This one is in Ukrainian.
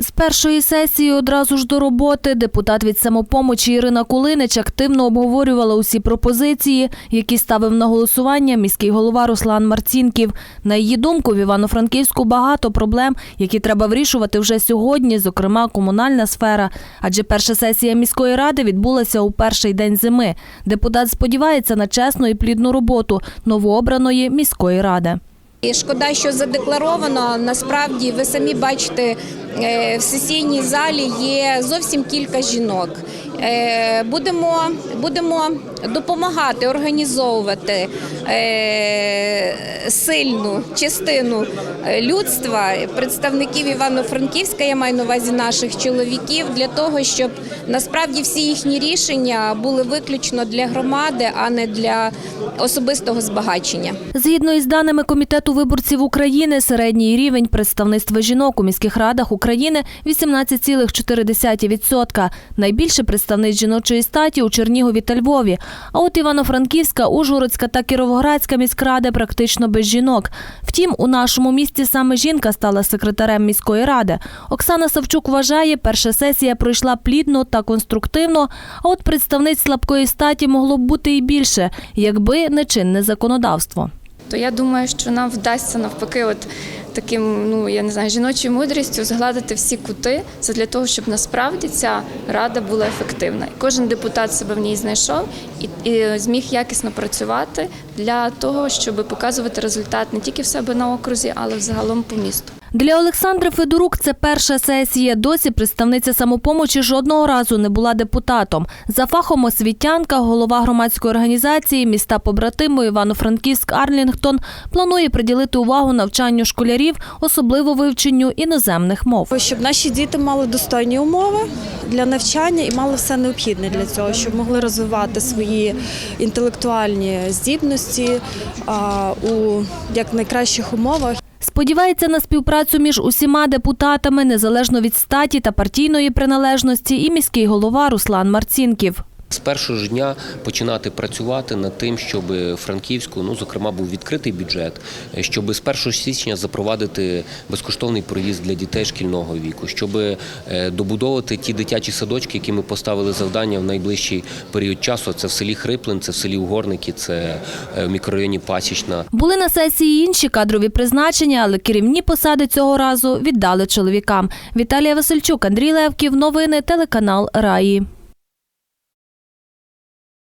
З першої сесії одразу ж до роботи депутат від самопомочі Ірина Кулинич активно обговорювала усі пропозиції, які ставив на голосування міський голова Руслан Марцінків. На її думку, в Івано-Франківську багато проблем, які треба вирішувати вже сьогодні, зокрема комунальна сфера. Адже перша сесія міської ради відбулася у перший день зими. Депутат сподівається на чесну і плідну роботу новообраної міської ради. Шкода, що задекларовано. Насправді, ви самі бачите, в сесійній залі є зовсім кілька жінок. Е, Будемо, будемо допомагати організовувати е, сильну частину е, людства, представників Івано-Франківська, я маю на увазі наших чоловіків, для того, щоб насправді всі їхні рішення були виключно для громади, а не для особистого збагачення. Згідно із даними Комітету виборців України, середній рівень представництва жінок у міських радах України 18,4%. Найбільше представниць жіночої статі у Чернігові та Львові. А от Івано-Франківська, Ужгородська та Кіровоградська міськради практично без жінок. Втім, у нашому місті саме жінка стала секретарем міської ради. Оксана Савчук вважає, перша сесія пройшла плідно та конструктивно. А от представниць слабкої статі могло б бути і більше, якби не чинне законодавство. то я думаю, що нам вдасться навпаки, от таким, ну я не знаю, жіночою мудрістю згладити всі кути це для того, щоб насправді ця рада була ефективна. І кожен депутат себе в ній знайшов і, і зміг якісно працювати для того, щоб показувати результат не тільки в себе на окрузі, але взагалом по місту. Для Олександри Федорук це перша сесія. Досі представниця самопомочі жодного разу не була депутатом. За фахом освітянка, голова громадської організації міста побратиму Івано-Франківськ Арлінгтон планує приділити увагу навчанню школярів, особливо вивченню іноземних мов. Щоб наші діти мали достойні умови для навчання і мали все необхідне для цього, щоб могли розвивати свої інтелектуальні здібності у як найкращих умовах. Сподівається на співпрацю між усіма депутатами, незалежно від статі та партійної приналежності, і міський голова Руслан Марцінків. З першого ж дня починати працювати над тим, щоб Франківську, ну зокрема, був відкритий бюджет, щоб з 1 січня запровадити безкоштовний проїзд для дітей шкільного віку, щоб е, добудовувати ті дитячі садочки, які ми поставили завдання в найближчий період часу. Це в селі Хриплин, це в селі Угорники, це е, в мікрорайоні Пасічна. Були на сесії інші кадрові призначення, але керівні посади цього разу віддали чоловікам. Віталія Васильчук, Андрій Левків. Новини телеканал Раї.